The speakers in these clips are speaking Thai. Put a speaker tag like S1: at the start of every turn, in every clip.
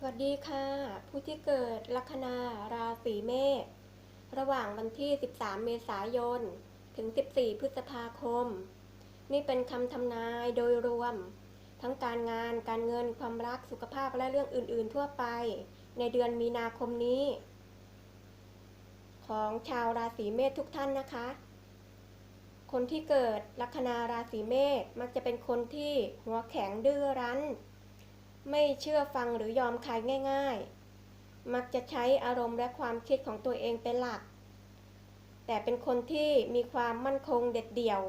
S1: สวัสดีค่ะ ผู้ที่เกิดลัคนาราศีเมษระหว่างวันที่ 13 เมษายน ถึง 14 พฤษภาคม นี่เป็นคำทำนายโดยรวม ทั้งการงานการเงินความรักสุขภาพและเรื่องอื่น ๆ ทั่วไป ในเดือนมีนาคมนี้ ของชาวราศีเมษทุกท่านนะคะ คนที่เกิดลัคนาราศีเมษมักจะเป็นคนที่หัวแข็งดื้อรั้น ไม่เชื่อฟังหรือยอมใครง่าย ๆ มักจะใช้อารมณ์และความคิดของตัวเองเป็นหลัก แต่เป็นคนที่มีความมั่นคงเด็ดเดี่ยว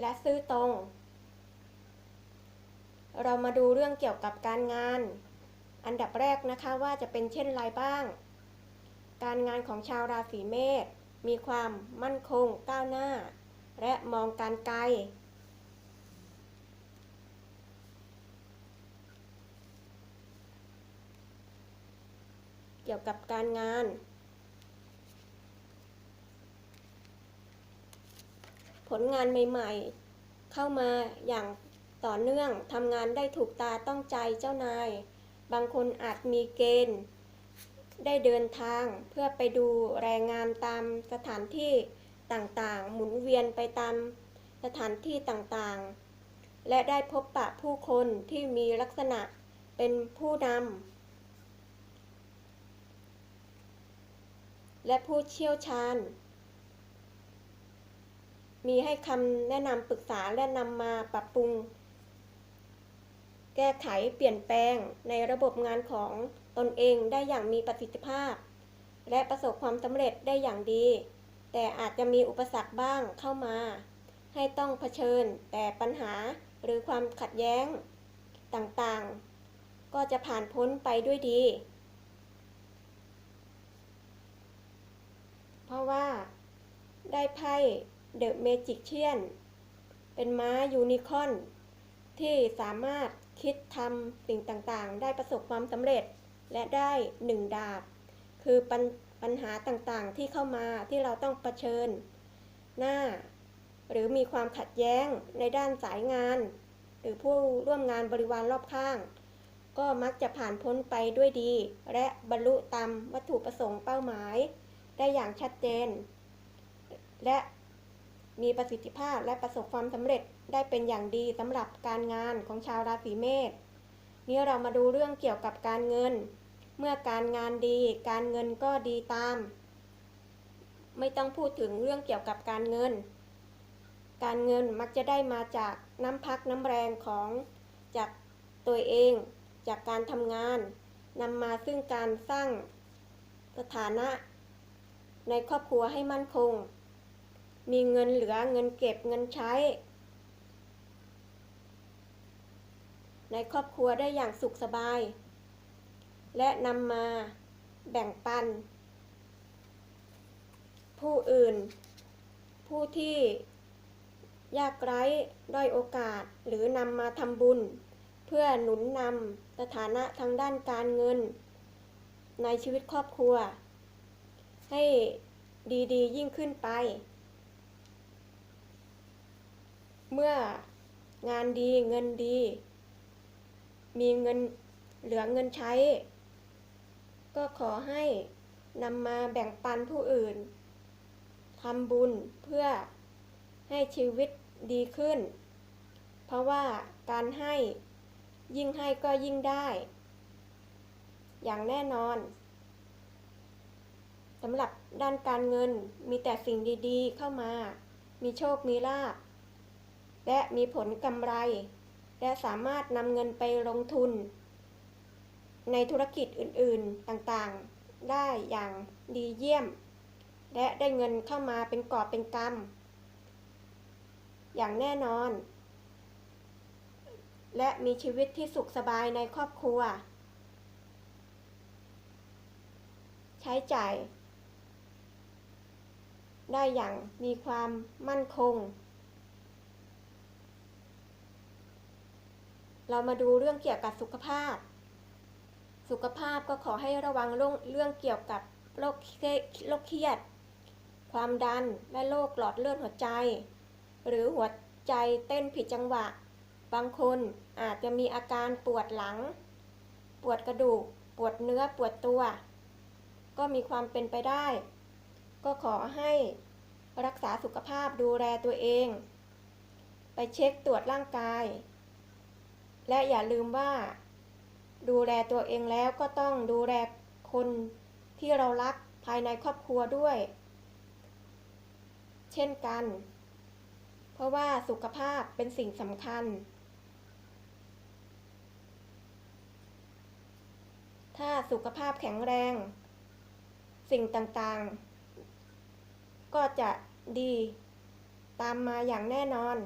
S1: และซื่อตรง เรามาดูเรื่องเกี่ยวกับการงาน อันดับแรกนะคะว่าจะเป็นเช่นไรบ้าง การงานของชาวราศีเมษมีความมั่นคงก้าวหน้า และมองการไกล กี่ยวกับการงาน ผลงานใหม่ๆ เข้ามาอย่างต่อเนื่องทำงานได้ถูกตาต้องใจเจ้านาย บางคนอาจมีเกณฑ์ ได้เดินทางเพื่อไปดูแรงงานตามสถานที่ต่างๆ หมุนเวียนไปตามสถานที่ต่างๆ และได้พบปะผู้คนที่มีลักษณะเป็นผู้นำ และผู้เชี่ยวชาญ มีให้คำแนะนำปรึกษาและนำมาปรับปรุง แก้ไขเปลี่ยนแปลงในระบบงานของตนเองได้อย่างมีประสิทธิภาพ และประสบความสำเร็จได้อย่างดี แต่อาจจะมีอุปสรรคบ้างเข้ามา ให้ต้องเผชิญแต่ปัญหาหรือความขัดแย้งต่างๆ ก็จะผ่านพ้นไปด้วยดี เพราะว่าได้ไพ่เดอะเมจิกเชียน เป็นม้ายูนิคอนที่สามารถคิดทำสิ่งต่างๆ ได้ประสบความสำเร็จ และได้หนึ่งดาบ คือปปัญหาต่างๆ ที่เข้ามาที่เราต้องเผชิญ หน้า หรือมีความขัดแย้งในด้านสายงาน หรือผู้ร่วมงานบริวารรอบข้าง ก็มักจะผ่านพ้นไปด้วยดี และบรรลุตามวัตถุประสงค์เป้าหมาย ได้อย่างชัดเจน และมีประสิทธิภาพและประสบความสำเร็จได้เป็นอย่างดีสำหรับการงานของชาวราศีเมษนี้เรามาดูเรื่องเกี่ยวกับการเงิน เมื่อการงานดี การเงินก็ดีตาม ไม่ต้องพูดถึงเรื่องเกี่ยวกับการเงิน การเงินมักจะได้มาจากน้ำพักน้ำแรงของจากตัวเอง จากการทำงานนำมาซึ่งการสร้างสถานะ ในครอบครัวให้มั่นคง มีเงินเหลือเงินเก็บเงินใช้ ในครอบครัวได้อย่างสุขสบาย และนำมาแบ่งปัน ผู้อื่น ผู้ที่ยากไร้ด้อยโอกาสหรือนำมาทำบุญ เพื่อหนุนนำสถานะทางด้านการเงิน ในชีวิตครอบครัว ให้ดีๆ ยิ่งขึ้นไป เมื่องานดีเงินดี มีเงินเหลือเงินใช้ ก็ขอให้นำมาแบ่งปันผู้อื่นทำบุญเพื่อให้ชีวิตดีขึ้น เพราะว่าการให้ยิ่งให้ก็ยิ่งได้ อย่างแน่นอน สำหรับด้านการเงินมีแต่สิ่งดีๆ เข้ามา มีโชค มีลาภและมีผลกำไร และสามารถนำเงินไปลงทุน ในธุรกิจอื่นๆต่างๆ ได้อย่างดีเยี่ยม และได้เงินเข้ามาเป็นกอบเป็นกำอย่างแน่นอน และมีชีวิตที่สุขสบายในครอบครัว ใช้จ่าย ได้อย่างมีความมั่นคง เรามาดูเรื่องเกี่ยวกับสุขภาพ สุขภาพก็ขอให้ระวังเรื่องเกี่ยวกับโรคเคโรคเครียด ความดันและโรคหลอดเลือดหัวใจ หรือหัวใจเต้นผิดจังหวะ บางคนอาจจะมีอาการปวดหลัง ปวดกระดูก ปวดเนื้อปวดตัว ก็มีความเป็นไปได้ ก็ขอให้รักษาสุขภาพดูแลตัวเอง ไปเช็คตรวจร่างกาย และอย่าลืมว่า ดูแลตัวเองแล้วก็ต้องดูแลคนที่เรารักภายในครอบครัวด้วย เช่นกัน เพราะว่าสุขภาพเป็นสิ่งสำคัญ ถ้าสุขภาพแข็งแรง สิ่งต่างๆ ก็จะดีตามมาอย่างแน่นอน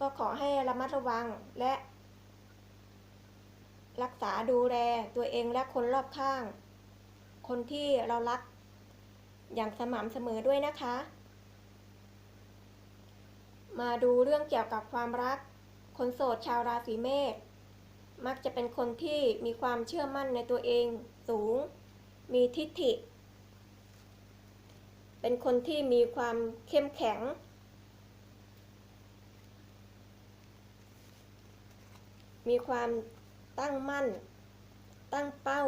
S1: ก็ขอให้ระมัดระวังและ รักษาดูแลตัวเองและคนรอบข้าง คนที่เรารักอย่างสม่ำเสมอด้วยนะคะ มาดูเรื่องเกี่ยวกับความรัก คนโสดชาวราศีเมษมักจะเป็นคนที่มีความเชื่อมั่นในตัวเองสูง มีทิฏฐิ เป็นคนที่มีความเข้มแข็ง มีความตั้งมั่น ตั้งเป้า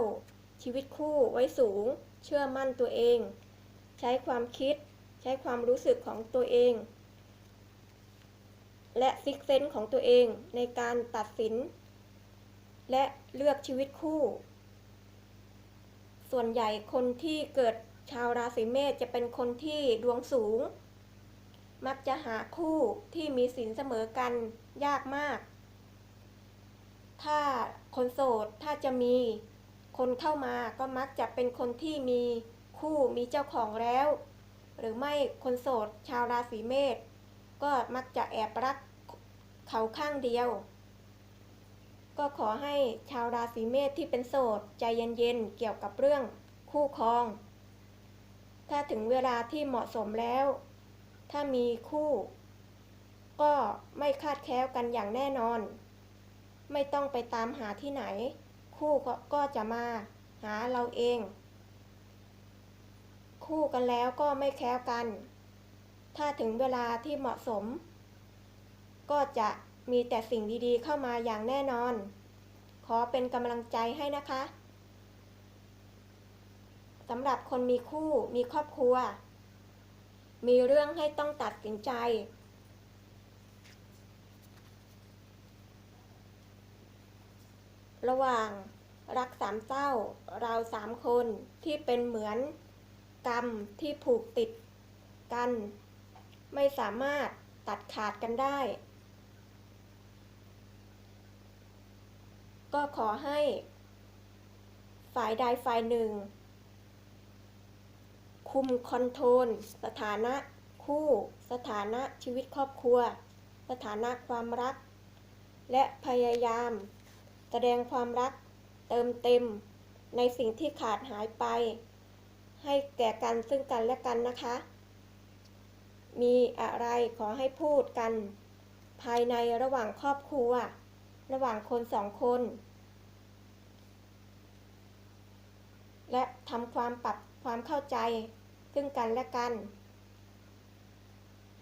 S1: ชีวิตคู่ไว้สูง เชื่อมั่นตัวเอง ใช้ความคิด ใช้ความรู้สึกของตัวเอง และซิกเซนของตัวเองในการตัดสิน และเลือกชีวิตคู่ ส่วนใหญ่คนที่เกิด ชาวราศีเมษจะเป็นคนที่ดวงสูง มักจะหาคู่ที่มีศีลเสมอกันยากมาก ถ้าคนโสดถ้าจะมีคนเข้ามาก็มักจะเป็นคนที่มีคู่มีเจ้าของแล้ว หรือไม่คนโสดชาวราศีเมษก็มักจะแอบรักเขาข้างเดียว ก็ขอให้ชาวราศีเมษที่เป็นโสดใจเย็นๆเกี่ยวกับเรื่องคู่ครอง ถ้าถึงเวลาที่เหมาะสมแล้ว ถ้ามีคู่ ก็ไม่คาดแคล้วกันอย่างแน่นอน ไม่ต้องไปตามหาที่ไหน คู่ก็ก็จะมาหาเราเอง คู่กันแล้วก็ไม่แคล้วกัน ถ้าถึงเวลาที่เหมาะสม ก็จะมีแต่สิ่งดีๆเข้ามาอย่างแน่นอน ขอเป็นกำลังใจให้นะคะ สำหรับคนมีคู่มีครอบครัว มีเรื่องให้ต้องตัดสินใจ ระหว่างรักสามเศร้าเราสามคนที่เป็นเหมือนกรรมที่ผูกติดกัน ไม่สามารถตัดขาดกันได้ ก็ขอให้ ฝ่ายใดฝ่ายหนึ่ง คุมคอนโทรลสถานะคู่ สถานะชีวิตครอบครัว สถานะความรัก และพยายาม แสดงความรักเติมเต็ม ในสิ่งที่ขาดหายไป ให้แก่กันซึ่งกันและกันนะคะ มีอะไรขอให้พูดกัน ภายในระหว่างครอบครัว ระหว่างคนสองคน และทำความปรับความเข้าใจ ซึ่งกันและกัน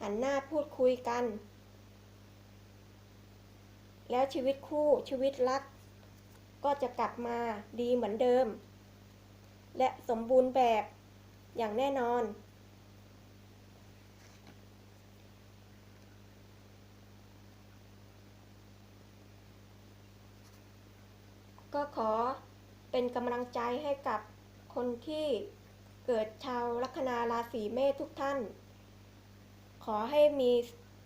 S1: หันหน้าพูดคุยกัน แล้วชีวิตคู่ชีวิตรัก ก็จะกลับมาดีเหมือนเดิม และสมบูรณ์แบบอย่างแน่นอน ก็ขอเป็นกำลังใจให้กับคนที่ เกิดชาวลัคนาราศีเมษทุกท่าน ขอให้มี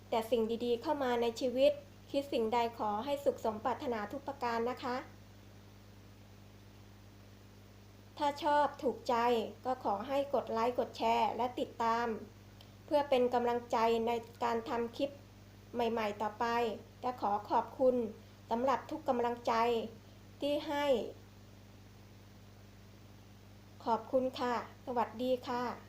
S1: แต่สิ่งดีๆเข้ามาในชีวิต คิดสิ่งใดขอให้สุขสมปรารถนาทุกประการนะคะ ถ้าชอบถูกใจก็ขอให้กดไลค์กดแชร์ และติดตาม เพื่อเป็นกำลังใจในการทำคลิปใหม่ๆต่อไป และขอขอบคุณสำหรับทุกกำลังใจที่ให้ ขอบคุณค่ะ วัสดีค่ะ